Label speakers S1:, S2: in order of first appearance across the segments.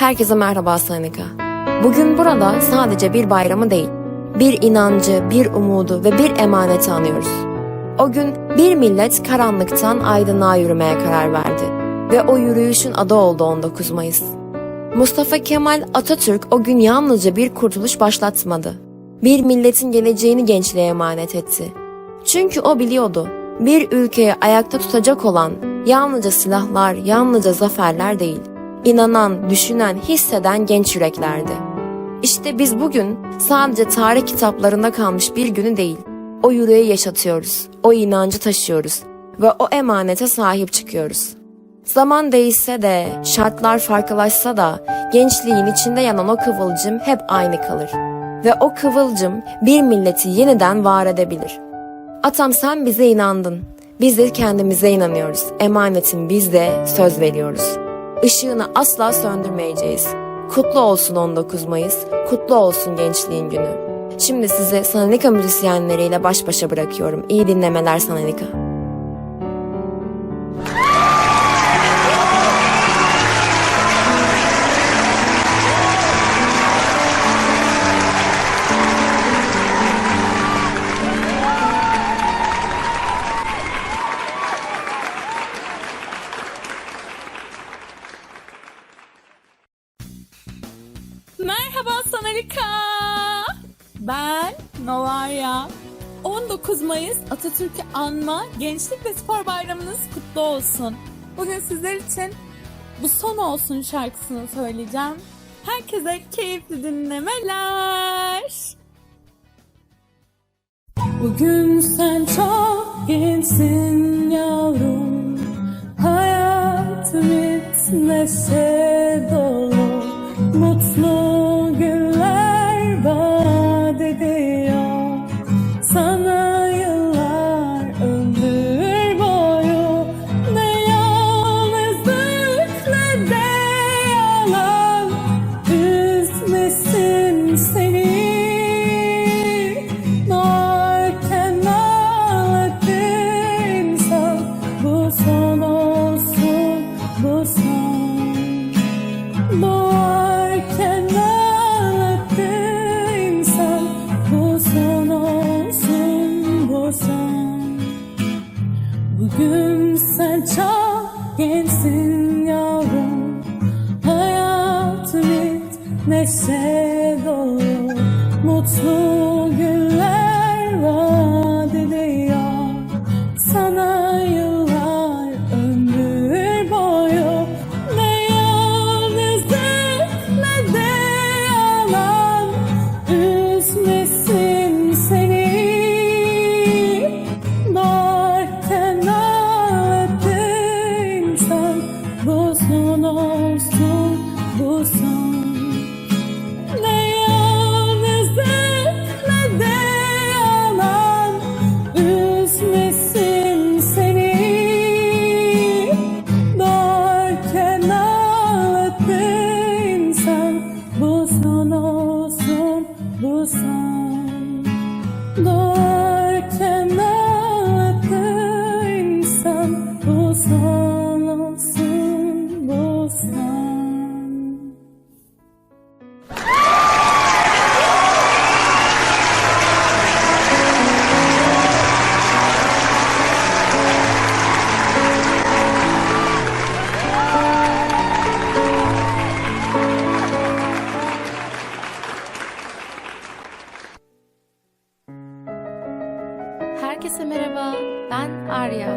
S1: Herkese merhaba Sanika. Bugün burada sadece bir bayramı değil, bir inancı, bir umudu ve bir emaneti anıyoruz. O gün bir millet karanlıktan aydınlığa yürümeye karar verdi ve o yürüyüşün adı oldu 19 Mayıs. Mustafa Kemal Atatürk o gün yalnızca bir kurtuluş başlatmadı. Bir milletin geleceğini gençliğe emanet etti. Çünkü o biliyordu, bir ülkeyi ayakta tutacak olan yalnızca silahlar, yalnızca zaferler değil, inanan, düşünen, hisseden genç yüreklerdi. İşte biz bugün sadece tarih kitaplarında kalmış bir günü değil, o yüreği yaşatıyoruz, o inancı taşıyoruz ve o emanete sahip çıkıyoruz. Zaman değişse de, şartlar farklılaşsa da gençliğin içinde yanan o kıvılcım hep aynı kalır. Ve o kıvılcım bir milleti yeniden var edebilir. Atam sen bize inandın. Biz de kendimize inanıyoruz. Emanetin biz de söz veriyoruz. Işığını asla söndürmeyeceğiz. Kutlu olsun 19 Mayıs, kutlu olsun gençliğin günü. Şimdi size Sananika müzisyenleriyle baş başa bırakıyorum. İyi dinlemeler Sananika.
S2: Ben Novarya. 19 Mayıs Atatürk'ü anma Gençlik ve Spor Bayramınız kutlu olsun. Bugün sizler için bu son olsun şarkısını söyleyeceğim. Herkese keyifli dinlemeler. Bugün sen çok gençsin yavrum Hayatın bitmese dolu Mutlu günler sen çok gençsin yavrum. Neşe dolu Mutlu bu
S3: Herkese merhaba, ben Arya.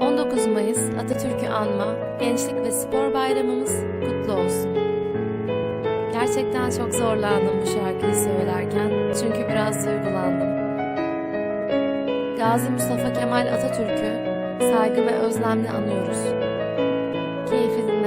S3: 19 Mayıs Atatürk'ü anma, Gençlik ve Spor Bayramımız kutlu olsun. Gerçekten çok zorlandım bu şarkıyı söylerken çünkü biraz duygulandım. Gazi Mustafa Kemal Atatürk'ü saygı ve özlemle anıyoruz. Keyifli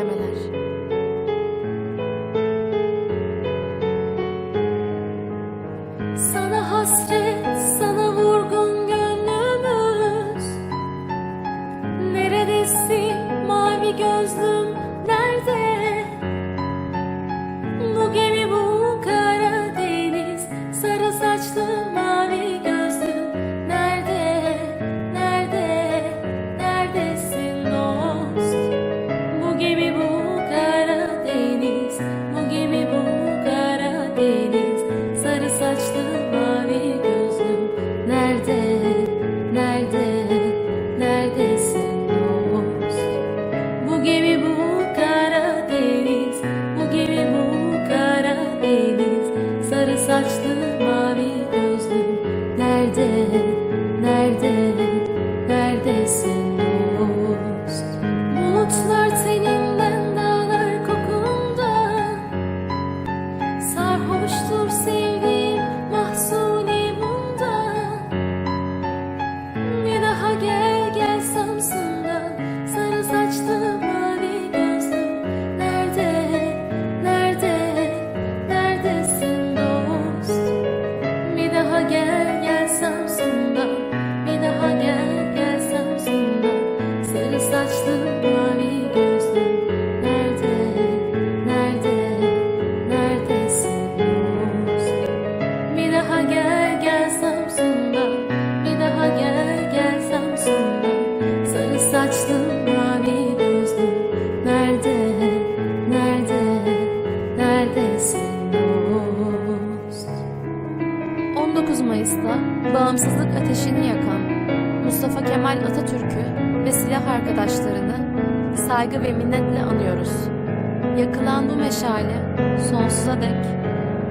S3: sonsuza dek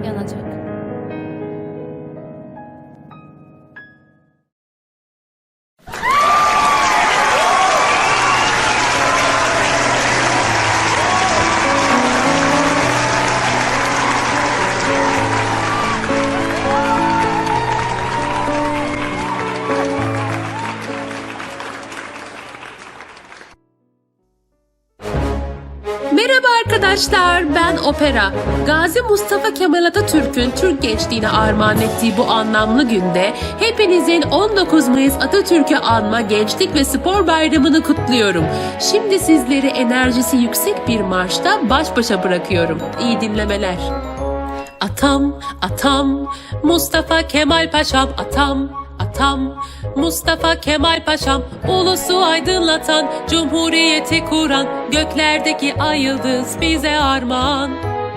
S3: yanacak.
S4: Opera. Gazi Mustafa Kemal Atatürk'ün Türk gençliğine armağan ettiği bu anlamlı günde hepinizin 19 Mayıs Atatürk'ü anma Gençlik ve Spor Bayramı'nı kutluyorum. Şimdi sizleri enerjisi yüksek bir marşta baş başa bırakıyorum. İyi dinlemeler. Atam, atam, Mustafa Kemal Paşam, atam, atam, Mustafa Kemal Paşam, ulusu aydınlatan, cumhuriyeti kuran, göklerdeki ay yıldız bize armağan.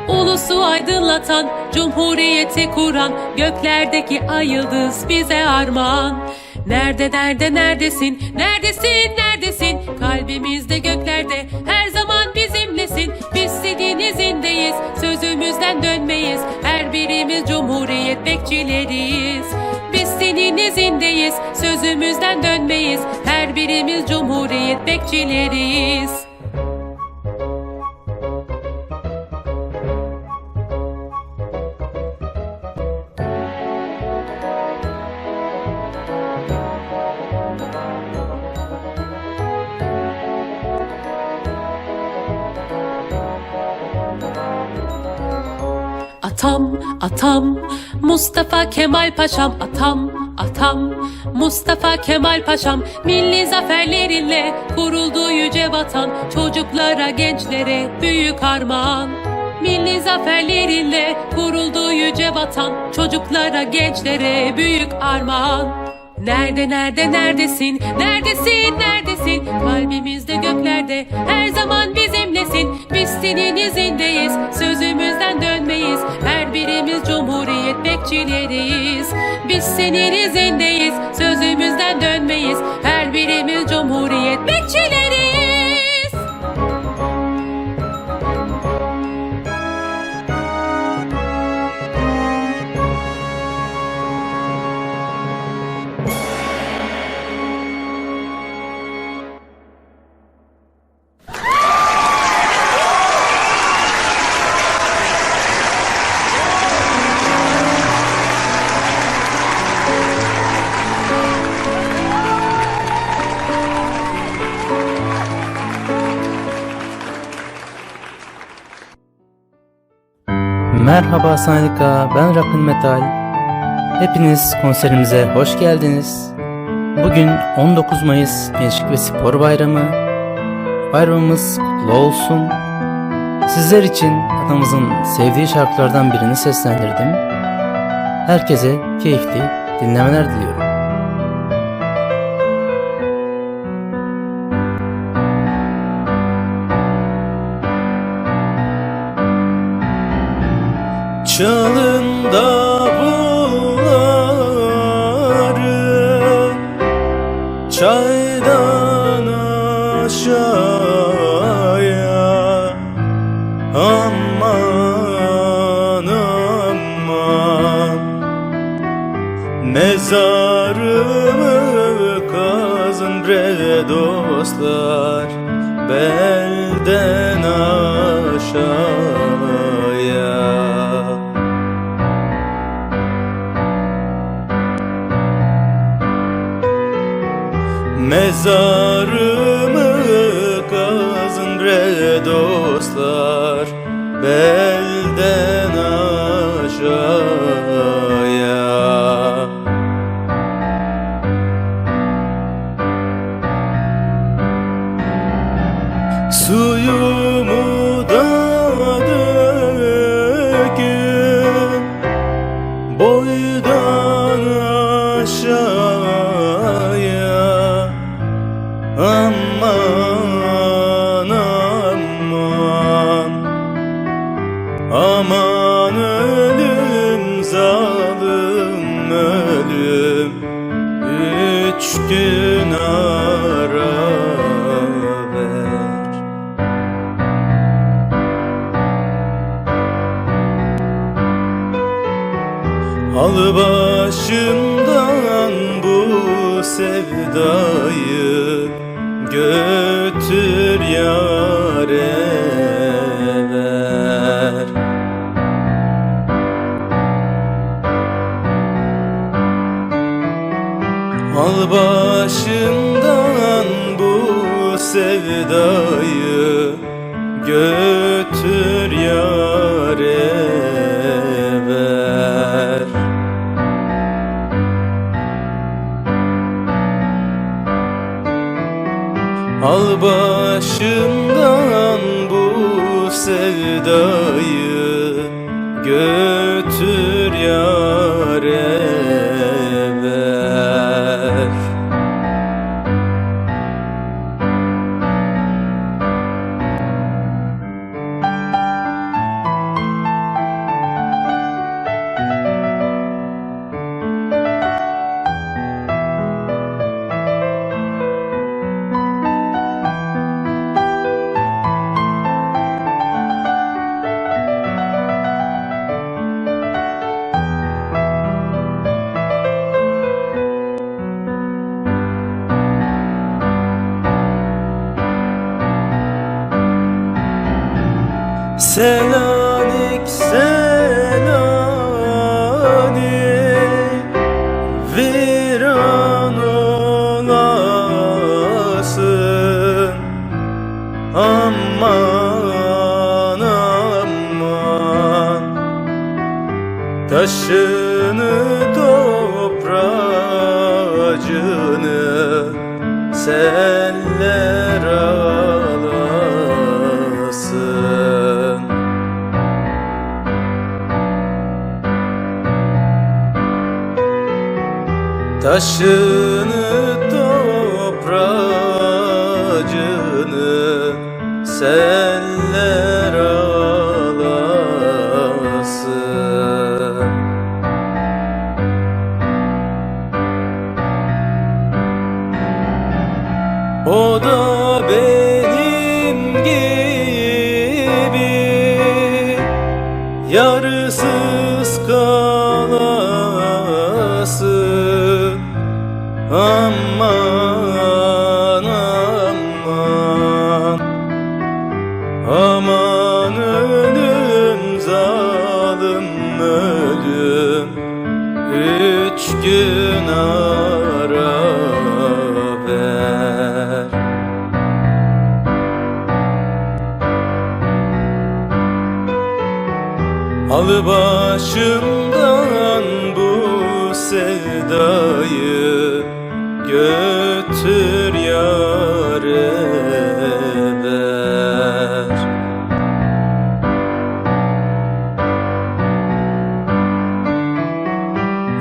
S4: Ulusu aydınlatan, cumhuriyeti kuran, göklerdeki ay yıldız bize armağan. Nerede nerede neredesin, neredesin neredesin, kalbimizde göklerde, her zaman bizimlesin, biz senin izindeyiz, sözümüzden dönmeyiz, her birimiz cumhuriyet bekçileriyiz. Biz senin izindeyiz, sözümüzden dönmeyiz, her birimiz cumhuriyet bekçileriyiz. Atam, atam, Mustafa Kemal Paşam, atam, atam, Mustafa Kemal Paşam, milli zaferlerinle kuruldu yüce vatan, çocuklara, gençlere büyük armağan. Milli zaferlerinle kuruldu yüce vatan, çocuklara, gençlere büyük armağan. Nerede nerede neredesin? Neredesin neredesin? Kalbimizde göklerde her zaman bizimlesin. Biz senin izindeyiz. Sözümüzden dönmeyiz. Her birimiz cumhuriyet bekçileriyiz. Biz senin izindeyiz. Sözümüzden dönmeyiz. Her birimiz cumhuriyet bekçileriyiz.
S5: Merhaba Sanika, ben Rock'n Metal. Hepiniz konserimize hoş geldiniz. Bugün 19 Mayıs Gençlik ve Spor Bayramı. Bayramımız kutlu olsun. Sizler için atamızın sevdiği şarkılardan birini seslendirdim. Herkese keyifli dinlemeler diliyorum. Mezarımı kazın bre dostlar Belden aşağıya Al başımdan bu sevdayı Götür yâre Al başımdan bu sevdayı Götür başımdan bu sevdayı Taşını toprağını Seller alasın O da benim gibi Yarısız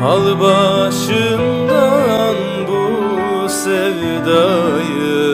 S5: Al başımdan bu sevdayı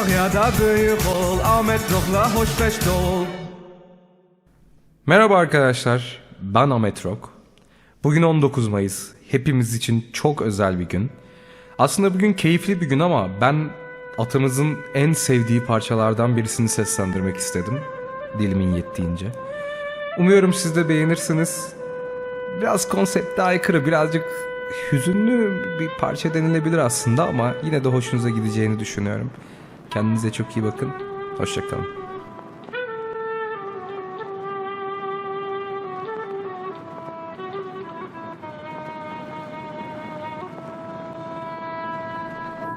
S6: Uşaq ya da böyük ol, Ahmet Rok'la hoşbeş ol.
S7: Merhaba arkadaşlar, ben Ahmet Rok. Bugün 19 Mayıs, hepimiz için çok özel bir gün. Aslında bugün keyifli bir gün ama ben atamızın en sevdiği parçalardan birisini seslendirmek istedim. Dilimin yettiğince. Umuyorum siz de beğenirsiniz. Biraz konsepte aykırı, birazcık hüzünlü bir parça denilebilir aslında ama yine de hoşunuza gideceğini düşünüyorum. Kendinize çok iyi bakın. Hoşçakalın.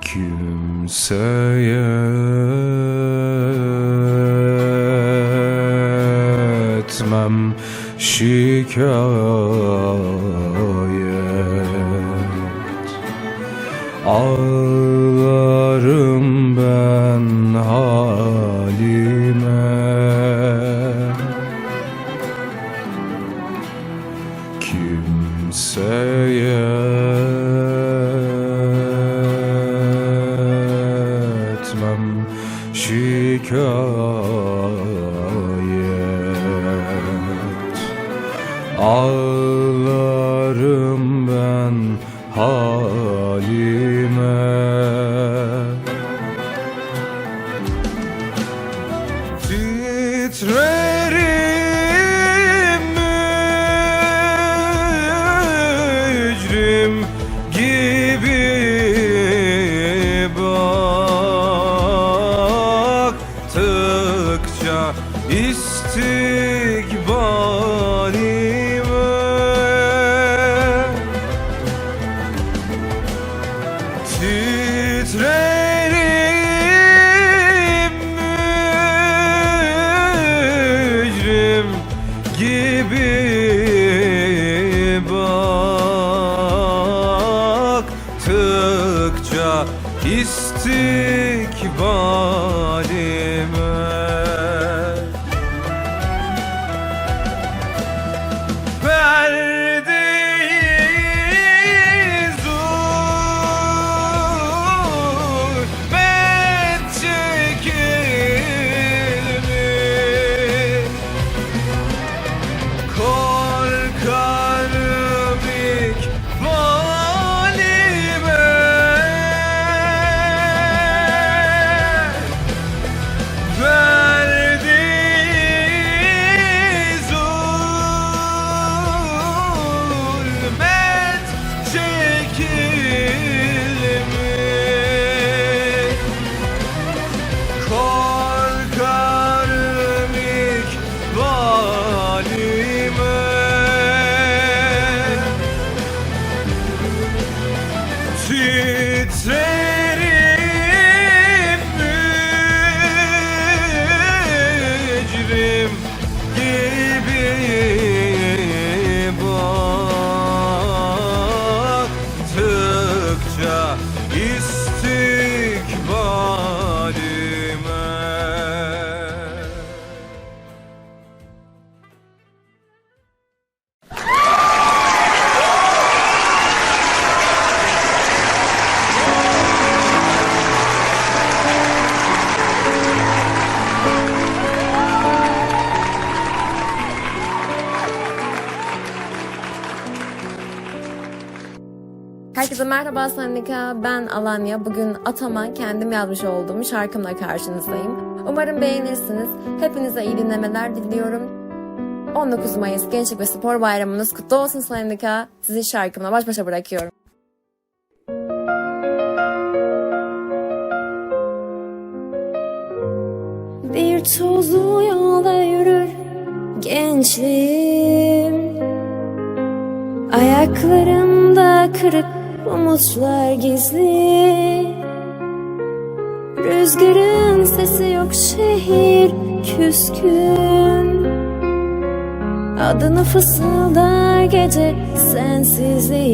S7: Kimseye etmem şikayet Ağlarım
S1: Sendika. Ben Alanya. Bugün Atama kendim yazmış olduğum şarkımla karşınızdayım. Umarım beğenirsiniz. Hepinize iyi dinlemeler diliyorum. 19 Mayıs Gençlik ve Spor Bayramınız kutlu olsun Sendika. Sizi şarkımla baş başa bırakıyorum. Bir tozlu yolda yürür gençliğim Ayaklarımda kırık umutlar gizli. Rüzgarın sesi yok şehir küskün Adını fısıldar gece sensizliğim.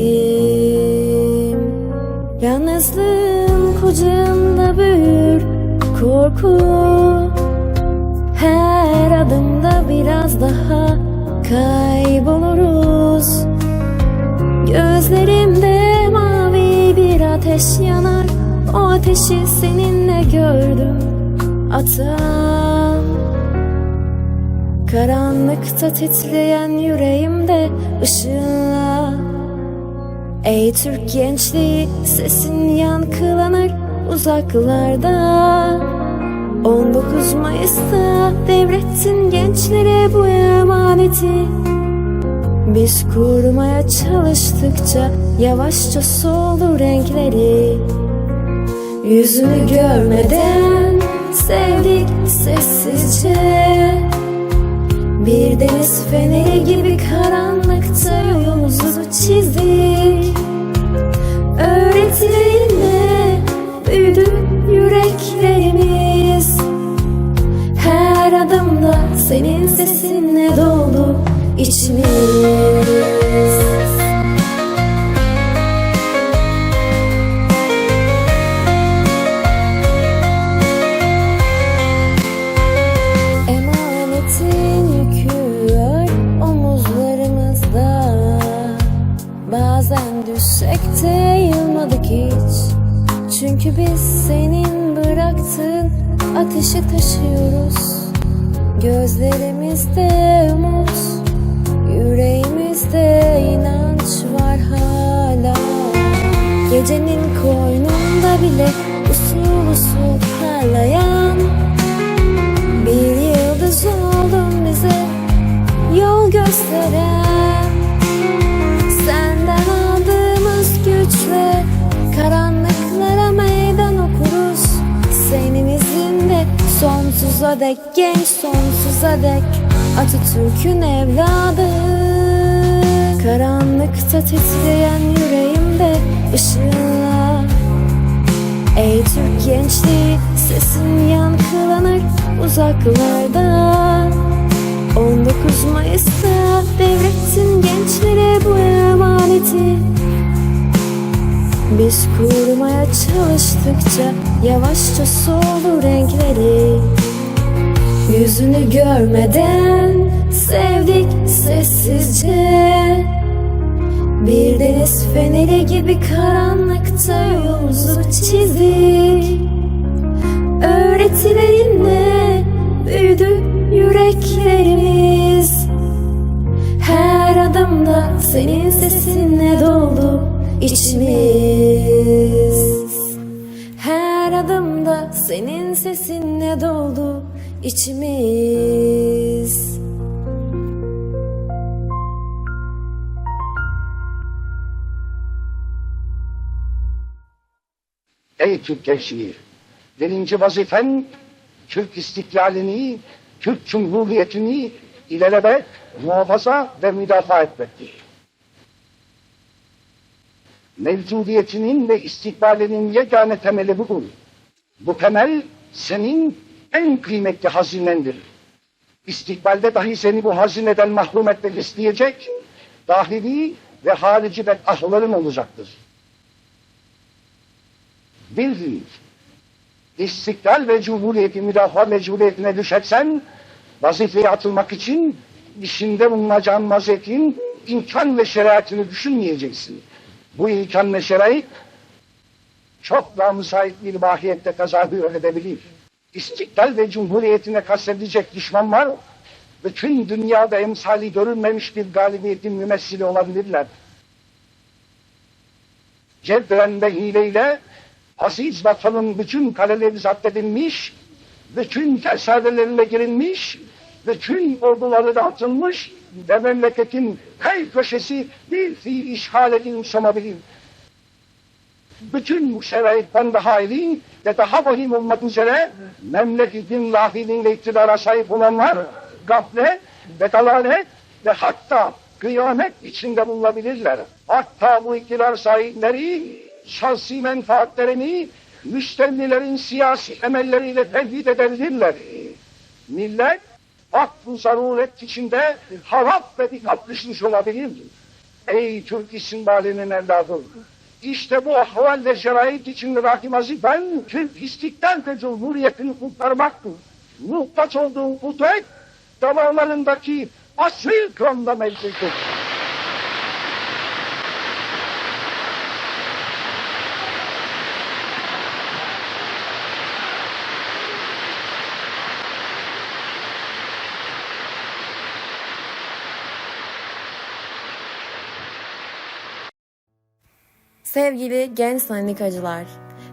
S1: Yalnızlığın kucağında büyür korku. Her adımda biraz daha kayboluruz bir ateş yanar O ateşi seninle gördüm atam. Karanlıkta titreyen yüreğimde ışığınla Ey Türk gençliği sesin yankılanır uzaklarda. 19 Mayıs'ta devrettin gençlere bu emaneti Biz kurmaya çalıştıkça yavaşça soldu renkleri. Yüzünü görmeden sevdik sessizce. Bir deniz feneri gibi karanlıkta Gecenin koynunda bile usul usul parlayan bir yıldız oldun bize yol gösteren. Senden aldığımız güçle karanlıklara meydan okuruz. Senin izinde sonsuza dek genç sonsuza dek Atatürk'ün evladı. Karanlıkta titreyen yüreğimde ışığınla Ey Türk gençliği sesin yankılanır uzaklarda. 19 Mayıs'ta devrettin gençlere bu emaneti. Biz kurmaya çalıştıkça yavaşça soldu renkleri. Yüzünü görmeden sevdik sessizce bir deniz feneri gibi karanlıkta yolumuzu çizdik Öğretilerinle büyüdü yüreklerimiz. Her adımda senin sesinle dolu içimiz. Her adımda senin sesinle dolu içimiz
S8: Ey Türk gençliği! Birinci vazifen Türk istiklalini, Türk Cumhuriyeti'ni ilelebet, muhafaza ve müdafaa etmektir. Mevcudiyetinin ve istikbalinin yegane temeli budur. Bu temel senin en kıymetli hazinendir. İstikbalde dahi seni bu hazineden mahrum etmek isteyecek, dahili ve harici bedahların olacaktır. Bil istiklal ve cumhuriyeti müdafaa mecburiyetine düşersen vazifeye atılmak için işinde bulunacağın vaziyetin imkan ve şeriatını düşünmeyeceksin. Bu imkan ve şerait çok daha müsait bir mahiyette tezahür edebilir. İstiklal ve cumhuriyetine kastedecek düşmanlar bütün dünyada emsali görülmemiş bir galibiyetin mümessili olabilirler. Cebren ve hileyle aziz vatanın bütün kaleleri zapt edilmiş, bütün tersadelerine girilmiş, bütün orduları dağıtılmış ve memleketin her köşesi bir fiil işgal edilmiş olabilir. Bütün bu şeraitten daha iyi ve daha vahim olmak üzere memleketin lahiliğiyle iktidara sahip olanlar gaflet ve dalalet ve hatta kıyamet içinde bulunabilirler. Hatta bu iktidar sahipleri şahsi menfaatlerini müstevnilerin siyasi emelleriyle tevhid edebilirler. Millet aklı zaruret içinde harap ve dikkat düşmüş olabilir. Ey Türk istimbalinin evladı! İşte bu ahval ve şerait içinde rahim vazifen Türk istiklal ve cumhuriyetini kurtarmaktır. Muhtaç olduğun kudret damarlarındaki asil kronda mevcuttur.
S1: Sevgili genç sendikacılar,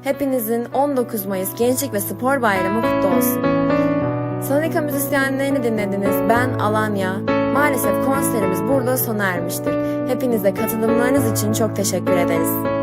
S1: hepinizin 19 Mayıs Gençlik ve Spor Bayramı kutlu olsun. Sendika müzisyenlerini dinlediniz. Ben Alanya. Maalesef konserimiz burada sona ermiştir. Hepinize katılımlarınız için çok teşekkür ederiz.